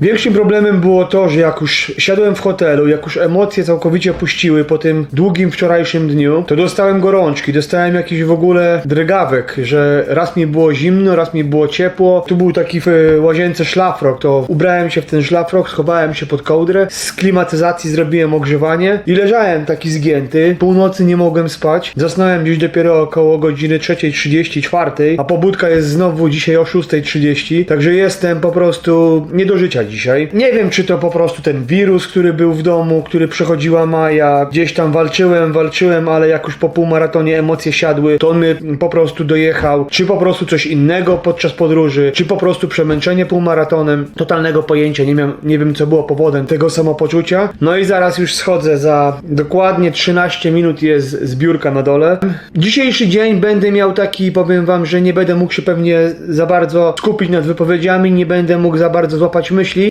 Większym problemem było to, że jak już siadłem w hotelu, jak już emocje całkowicie puściły po tym długim wczorajszym dniu, to dostałem gorączki, dostałem jakiś w ogóle drgawek, że raz mi było zimno, raz mi było ciepło. Tu był taki w łazience szlafrok, to ubrałem się w ten szlafrok, schowałem się pod kołdrę, z klimatyzacji zrobiłem ogrzewanie i leżałem taki zgięty. Północy nie mogłem spać. Zasnąłem gdzieś dopiero około godziny 3.30, 4, a pobudka jest znowu dzisiaj o 6.30, także jestem po prostu nie do życia dzisiaj. Nie wiem, czy to po prostu ten wirus, który był w domu, który przechodziła Maja. Gdzieś tam walczyłem, walczyłem, ale jak już po półmaratonie emocje siadły, to on mnie po prostu dojechał. Czy po prostu coś innego podczas podróży, czy po prostu przemęczenie półmaratonem. Totalnego pojęcia nie miałem, nie wiem co było powodem tego samopoczucia. No i zaraz już schodzę za dokładnie 13 minut jest zbiórka na dole. Dzisiejszy dzień będę miał taki, powiem wam, że nie będę mógł się pewnie za bardzo skupić nad wypowiedziami, nie będę mógł za bardzo złapać myśli,